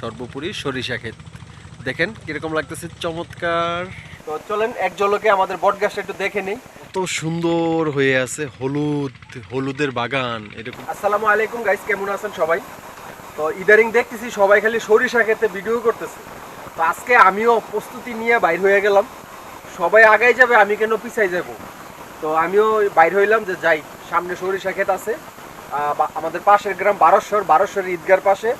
সর্বোপরি সরিষা ক্ষেত। দেখেন কীরকম লাগতেছে চমৎকার। তো চলেন এক জলকে আমাদের বট গাছটা একটু দেখে নিই। কত সুন্দর হয়ে আছে হলুদ হলুদের বাগান এরকম। আসসালামু আলাইকুম গাইস কেমন আছেন সবাই? তো ইদারিং দেখতেছি সবাই খালি সরিষা খেতে ভিডিও করতেছে। তো আজকে আমিও প্রস্তুতি নিয়ে বাইর হয়ে গেলাম। সবাই আগাই যাবে আমি কেন পিছাই যাব? তো আমিও বাইর হইলাম যে যাই সামনে সরিষা ক্ষেত আছে। আমাদের পাশের গ্রাম বারোশ্বর বারোশ্বর ঈদগার পাশে।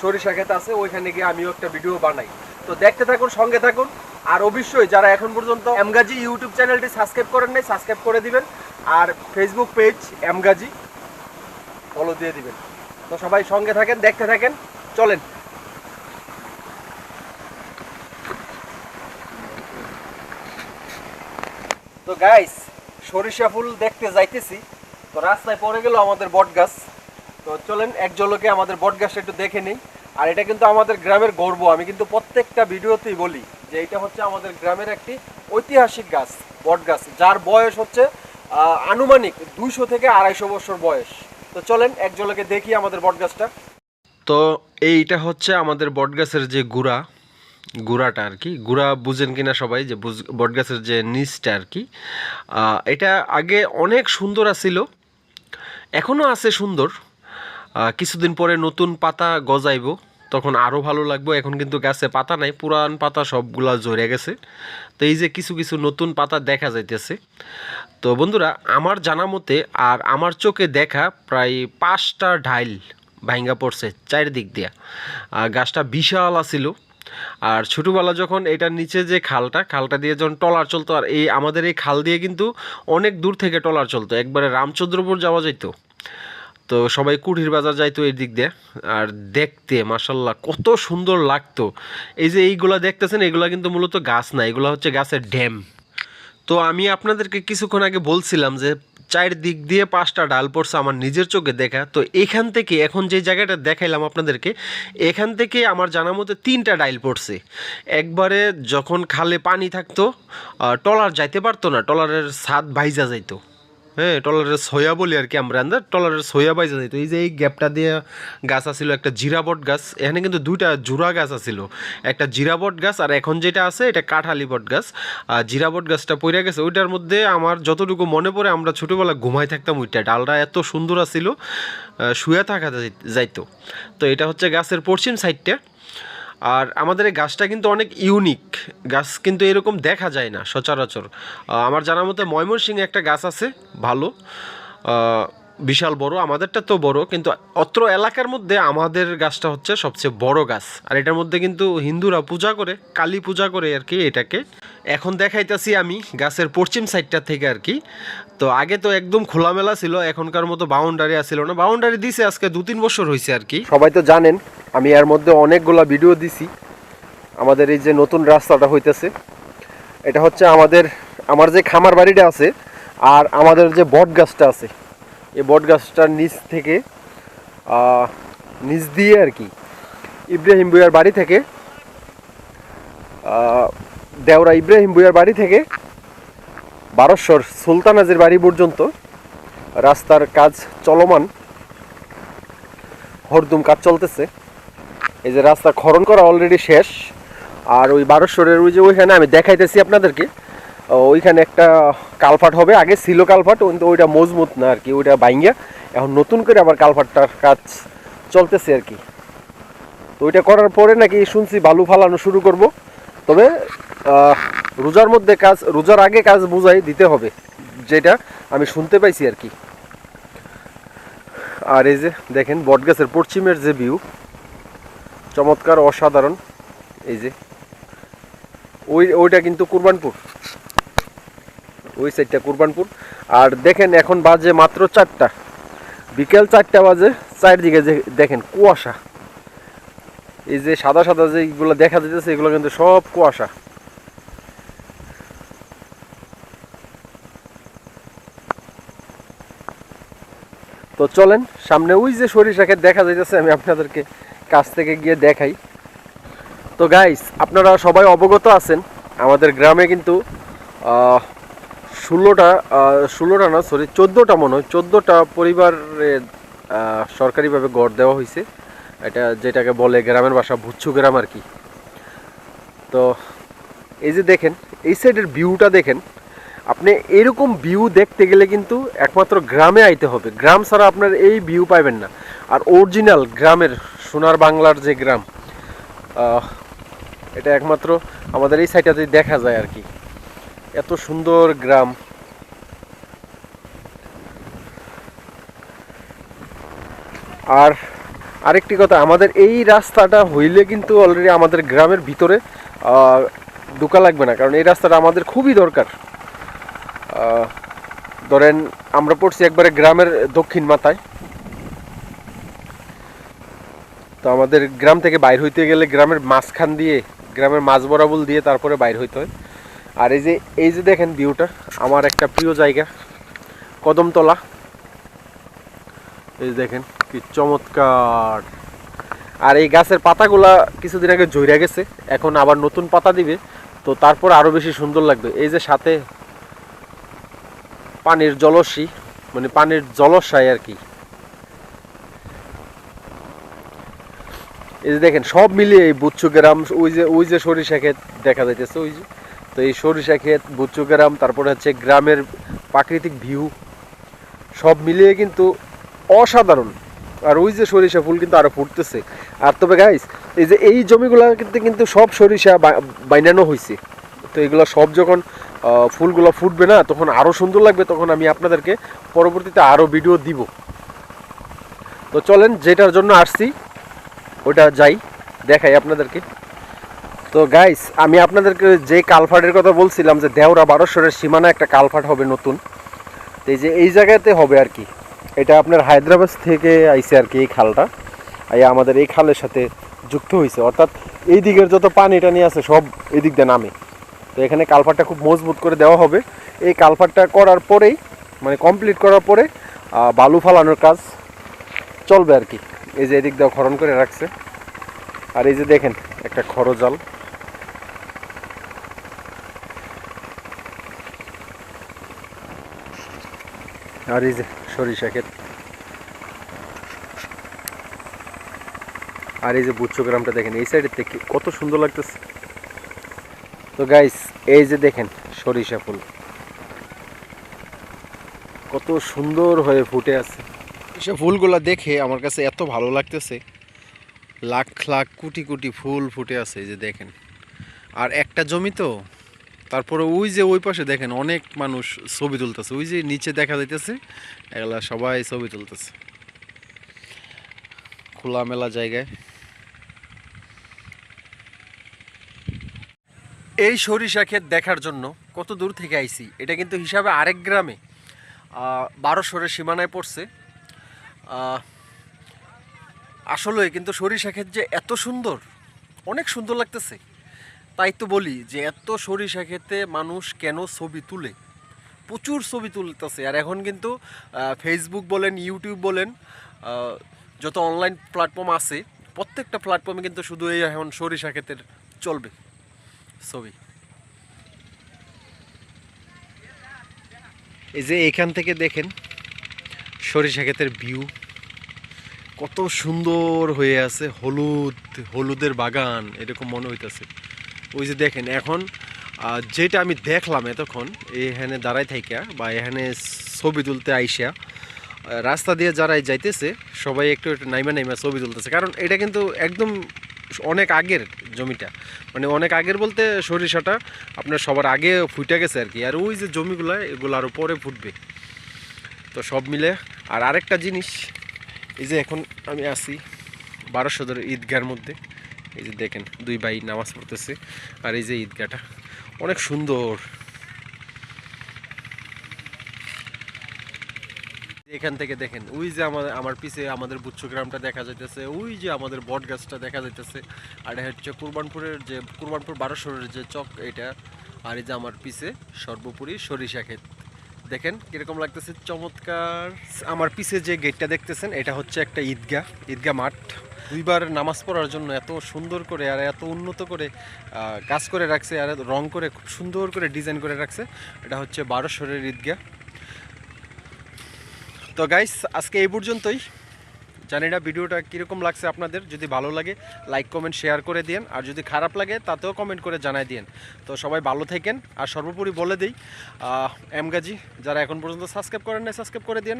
সরিষা ক্ষেত আছে, ওইখানে গিয়ে আমিও একটা ভিডিও বানাই। তো দেখতে থাকুন, সঙ্গে থাকুন। আর অবশ্যই যারা এখন পর্যন্ত এমগাজি ইউটিউব চ্যানেলটি সাবস্ক্রাইব করেন নাই, সাবস্ক্রাইব করে দিবেন। আর ফেসবুক পেজ এমগাজি ফলো দিয়ে দিবেন। তো সবাই সঙ্গে থাকেন, দেখতে থাকেন, চলেন। তো গাইস সরিষা ফুল দেখতে যাইতেছি। তো রাস্তায় পড়ে গেল আমাদের বট গাছ তো চলেন, এক জলকে আমাদের বট গাছটা একটু দেখে নিই। আর এটা কিন্তু আমাদের গ্রামের গর্ব। আমি কিন্তু প্রত্যেকটা ভিডিওতেই বলি যে এটা হচ্ছে আমাদের গ্রামের একটি ঐতিহাসিক গাছ, বট গাছ, যার বয়স হচ্ছে আনুমানিক দুইশো থেকে আড়াইশো বছর বয়স। তো চলেন, এক জলকে দেখি আমাদের বট গাছটা তো এইটা হচ্ছে আমাদের বট গাছের যে গুড়া, গুড়াটা আর কি। গুড়া বুঝেন কিনা সবাই, যে বুঝ- বট গাছের যে নিচটা আর কি। এটা আগে অনেক সুন্দর আছিল এখনও আছে সুন্দর। কিছুদিন পরে নতুন পাতা গজাইব। তখন আরও ভালো লাগবে। এখন কিন্তু গাছে পাতা নাই, পুরান পাতা সবগুলা ঝরে গেছে। তো এই যে কিছু কিছু নতুন পাতা দেখা যাইতেছে। তো বন্ধুরা, আমার জানা মতে আর আমার চোখে দেখা প্রায় পাঁচটা ঢাইল ভাঙ্গা পড়ছে চারিদিক দিয়া। আর গাছটা বিশাল আছিল। আর ছোটোবেলা যখন এটার নিচে যে খালটা খালটা দিয়ে যখন টলার চলতো, আর এই আমাদের এই খাল দিয়ে কিন্তু অনেক দূর থেকে টলার চলতো। একবারে রামচন্দ্রপুর যাওয়া যাইতো। তো সবাই কুঠির বাজার যাইতো এই দিক দিয়ে। আর দেখতে মাসাল্লাহ কত সুন্দর লাগতো। এই যে এইগুলা দেখতেছেন, এগুলা কিন্তু মূলত গাছ না, এগুলো হচ্ছে গাছের ড্যাম। তো আমি আপনাদেরকে কিছুক্ষণ আগে বলছিলাম যে চার দিক দিয়ে পাঁচটা ডাল পড়ছে আমার নিজের চোখে দেখা। তো এখান থেকে, এখন যে জায়গাটা দেখাইলাম আপনাদেরকে, এখান থেকে আমার জানা মতো তিনটা ডাইল পড়ছে। একবারে যখন খালে পানি থাকতো টলার যাইতে পারতো না, টলারের ছাদ ভাইজা যাইতো। হ্যাঁ টলারের সয়া বলি আর কি আমরা আন্দার টলারের সয়া বাইজা যাইতো এই যে এই গ্যাপটা দিয়ে গাছ আছিল একটা জিরাবট গাছ, এখানে কিন্তু দুইটা জোড়া গাছ আছিল একটা জিরাবট গাছ আর এখন যেটা আছে, এটা কাঠালি বট গাছ। আর জিরাবট গাছটা পড়ে গেছে, ওইটার মধ্যে আমার যতটুকু মনে পড়ে, আমরা ছোটোবেলা ঘুমাই থাকতাম ওইটা। ডালটা এত সুন্দর আছিল শুয়ে থাকা যাই- যাইতো। তো এটা হচ্ছে গাছের পশ্চিম সাইডটা আর আমাদের এই গাছটা কিন্তু অনেক ইউনিক গাছ কিন্তু এরকম দেখা যায় না সচরাচর। আমার জানার মতে ময়মনসিংহে একটা গাছ আছে, ভালো। বিশাল বড়, আমাদেরটা তো বড়, কিন্তু অত্র এলাকার মধ্যে আমাদের গাছটা হচ্ছে সবচেয়ে বড় গাছ। আর এটার মধ্যে কিন্তু হিন্দুরা পূজা করে, কালী পূজা করে আর কি এটাকে। এখন দেখাইতেছি আমি গাছের পশ্চিম সাইডটা থেকে আর কি। তো আগে তো একদম খোলামেলা ছিল, এখনকার মতো বাউন্ডারি আসছিল না। বাউন্ডারি দিছে আজকে দু তিন বছর হয়েছে আর কি। সবাই তো জানেন আমি এর মধ্যে অনেকগুলা ভিডিও দিছি। আমাদের এই যে নতুন রাস্তাটা হইতেছে, এটা হচ্ছে আমাদের, আমার যে খামার বাড়িটা আছে আর আমাদের যে বট গাছটা আছে, এই বট গাছটার নিচ থেকে নিচ দিয়ে আর কি, ইব্রাহিম বুয়ার বাড়ি থেকে দেওরা ইব্রাহিম বুয়ার বাড়ি থেকে বারোশ্বর সুলতানাজের বাড়ি পর্যন্ত রাস্তার কাজ চলমান, হরদুম কাজ চলতেছে। এই যে রাস্তা খরণ করা অলরেডি শেষ। আর ওই বারোশ্বরের ওই যে ওইখানে আমি দেখাইতেছি আপনাদেরকে। ওইখানে একটা কালভার্ট হবে। আগে ছিল কালভার্ট কিন্তু ওইটা মজবুত না আর কি, ওইটা বাইঙ্গা এখন নতুন করে আবার কালভার্টটার কাজ চলতেছে আর কি। তো ওইটা করার পরে নাকি শুনছি বালু ফালানো শুরু করব। তবে রোজার মধ্যে কাজ, রোজার আগে কাজ বুঝাই দিতে হবে, যেটা আমি শুনতে পাইছি আর কি। আর এই যে দেখেন, বটগাছের পশ্চিমের যে ভিউ চমৎকার, অসাধারণ। এই যে, ওই, ওইটা কিন্তু কুরবানপুর। ওই সাইডটা কুরবানপুর। আর দেখেন, এখন বাজে মাত্র চারটা। বিকেল চারটা বাজে, চারদিকে যে, দেখেন, কুয়াশা। এই যে সাদা সাদা যে এগুলো দেখা যেতেছে এগুলো কিন্তু সব কুয়াশা। তো চলেন, সামনে ওই যে সরিষা ক্ষেত দেখা যাইতেছে, আমি আপনাদেরকে কাছ থেকে গিয়ে দেখাই। তো গাইস আপনারা সবাই অবগত আছেন আমাদের গ্রামে কিন্তু ষোলোটা ষোলোটা না সরি চোদ্দোটা মনে হয় চোদ্দোটা পরিবারে আহ, সরকারিভাবে গড় দেওয়া হয়েছে এটা যেটাকে বলে গ্রামের বাসা ভুচ্ছু গ্রাম আর কি। তো এই যে দেখেন এই সাইডের ভিউটা দেখেন আপনি এরকম ভিউ দেখতে গেলে কিন্তু একমাত্র গ্রামে আইতে হবে। গ্রাম ছাড়া আপনার এই ভিউ পাইবেন না। আর অরিজিনাল গ্রামের সোনার বাংলার যে গ্রাম এটা একমাত্র আমাদের এই সাইডটাতেই দেখা যায় আর কি। এত সুন্দর গ্রাম। আর আরেকটি কথা, আমাদের এই রাস্তাটা হইলে কিন্তু অলরেডি আমাদের গ্রামের ভিতরে ঢোকা লাগবে না, কারণ এই রাস্তাটা আমাদের খুবই দরকার। ধরেন আমরা পড়ছি একবারে গ্রামের দক্ষিণ মাথায়। তো আমাদের গ্রাম থেকে বাইর হইতে গেলে গ্রামের মাঝখান দিয়ে, গ্রামের মাঝ বরাবল দিয়ে তারপরে বাইর হইতে হয়। আর এই যে এই যে দেখেন ভিউটা আমার একটা প্রিয় জায়গা, কদমতলা। এই দেখেন কি চমৎকার। আর এই গাছের পাতাগুলা কিছুদিন আগে ঝইরা গেছে, এখন আবার নতুন পাতা দিবে। তো তারপর আরও বেশি সুন্দর লাগবে। এই যে সাথে পানির জলসি মানে পানির জলসায় আর কি। এই যে দেখেন, সব মিলিয়ে এই বুচ্চু গ্রাম ওই যে ওই যে সরিষা ক্ষেত দেখা যাইতেছে, ওই যে। তো এই সরিষা ক্ষেত বুচ্চু গ্রাম তারপরে হচ্ছে গ্রামের প্রাকৃতিক ভিউ, সব মিলিয়ে কিন্তু অসাধারণ। আর ওই যে সরিষা ফুল কিন্তু আরও ফুটতেছে। আর তবে গাইস এই যে এই জমিগুলো কিন্তু কিন্তু সব সরিষা বাইনানো হয়েছে তো এগুলো সব যখন ফুলগুলো ফুটবে না, তখন আরও সুন্দর লাগবে, তখন আমি আপনাদেরকে পরবর্তীতে আরও ভিডিও দিব। তো চলেন, যেটার জন্য আসছি ওটা যাই, দেখাই আপনাদেরকে। তো গাইস আমি আপনাদেরকে যে কালফাটের কথা বলছিলাম যে দেওরা বারোশরের সীমানা একটা কালফাট হবে নতুন, তো এই যে এই জায়গাতে হবে আর কি। এটা আপনার হায়দ্রাবাদ থেকে আইসে আর কি এই খালটা। এই আমাদের এই খালের সাথে যুক্ত হয়েছে অর্থাৎ এই দিকের যত পানি টানি আছে সব এই দিক দিয়ে নামে। তো এখানে কালফাটটা খুব মজবুত করে দেওয়া হবে। এই কালফাটটা করার পরেই মানে কমপ্লিট করার পরে বালু ফালানোর কাজ চলবে আর কি। এই যে এদিক দিয়ে খরণ করে রাখছে। আর এই যে দেখেন, একটা খরজাল। আর এই যে সরিষা ক্ষেত। আর এই যে বুচ্চু গ্রামটা দেখেন, এই সাইডের থেকে কত সুন্দর লাগতেছে। তো গাইস এই যে দেখেন সরিষা ফুল। কত সুন্দর হয়ে ফুটে আছে। সে ফুলগুলা দেখে আমার কাছে এত ভালো লাগতেছে। লাখ লাখ, কোটি কোটি ফুল ফুটে আছে যে দেখেন। আর একটা জমি তো, তারপরে ওই যে ওই পাশে দেখেন অনেক মানুষ ছবি তুলতেছে। ওই যে নিচে দেখা যাইতেছে, এগুলা সবাই ছবি তুলতেছে। খোলামেলা জায়গায়। এই সরিষা ক্ষেত দেখার জন্য কত দূর থেকে আইছি, এটা কিন্তু হিসাবে আরেক গ্রামে। বারো বারোশোরের সীমানায় পড়ছে। আসলে কিন্তু সরিষা ক্ষেত যে এত সুন্দর, অনেক সুন্দর লাগতেছে। তাই তো বলি যে এত সরিষা ক্ষেতে মানুষ কেন ছবি তুলে? প্রচুর ছবি তুলতেছে। আর এখন কিন্তু ফেসবুক বলেন ইউটিউব বলেন যত অনলাইন প্ল্যাটফর্ম আছে, প্রত্যেকটা প্ল্যাটফর্মে কিন্তু শুধু এই এখন সরিষা ক্ষেতের চলবে ছবি। এই যে এখান থেকে দেখেন সরিষা ক্ষেতের ভিউ কত সুন্দর হয়ে আছে হলুদ, হলুদের বাগান, এরকম মনে হইতেছে। ওই যে দেখেন, এখন যেটা আমি দেখলাম এতক্ষণ, এখানে দাঁড়াই থাইকা বা এখানে ছবি তুলতে আইসা রাস্তা দিয়ে যারাই যাইতেছে, সবাই একটু একটু নাইমা নাইমা ছবি তুলতেছে। কারণ এটা কিন্তু একদম অনেক আগের জমিটা। মানে অনেক আগের বলতে সরিষাটা আপনার সবার আগে ফুটে গেছে আর কি। আর ওই যে জমিগুলো, এগুলো আরও পরে ফুটবে। তো সব মিলে আর আরেকটা জিনিস, এই যে এখন আমি আসি আছি বারোশোদের ঈদগার মধ্যে। এই যে দেখেন, দুই ভাই নামাজ পড়তেছে, আর এই যে ঈদগাটা অনেক সুন্দর। এখান থেকে দেখেন, ওই যে আমাদের আমার পিছে আমাদের বুচ্চ গ্রামটা দেখা যাইতেছে, ওই যে আমাদের বট গাছটা দেখা যাইতেছে, আর এটা হচ্ছে কুরবানপুরের যে, কুরবানপুর বারোশোরের যে চক, এটা, আর এই যে আমার পিছে সর্বোপরি সরিষা ক্ষেত। দেখেন কীরকম লাগতেছে, চমৎকার। আমার পিছে যে গেটটা দেখতেছেন, এটা হচ্ছে একটা ঈদগাহ ঈদগাহ মাঠ। দুইবার নামাজ পড়ার জন্য এত সুন্দর করে আর এত উন্নত করে কাজ করে রাখছে আর রং করে খুব সুন্দর করে ডিজাইন করে রাখছে। এটা হচ্ছে বারোশরের ঈদগাহ। তো গাইস আজকে এই পর্যন্তই। জানি না ভিডিওটা কীরকম লাগছে আপনাদের, যদি ভালো লাগে লাইক কমেন্ট শেয়ার করে দিন আর যদি খারাপ লাগে, তাতেও কমেন্ট করে জানাই দিন তো সবাই ভালো থাকেন, আর সর্বোপরি বলে দিই এম গাজী যারা এখন পর্যন্ত সাবস্ক্রাইব করেন নাই সাবস্ক্রাইব করে দিন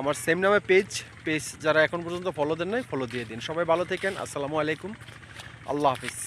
আমার সেম নামে পেজ পেজ যারা এখন পর্যন্ত ফলো দেন নাই ফলো দিয়ে দিন। সবাই ভালো থাকেন, আসসালামু আলাইকুম, আল্লাহ হাফিজ।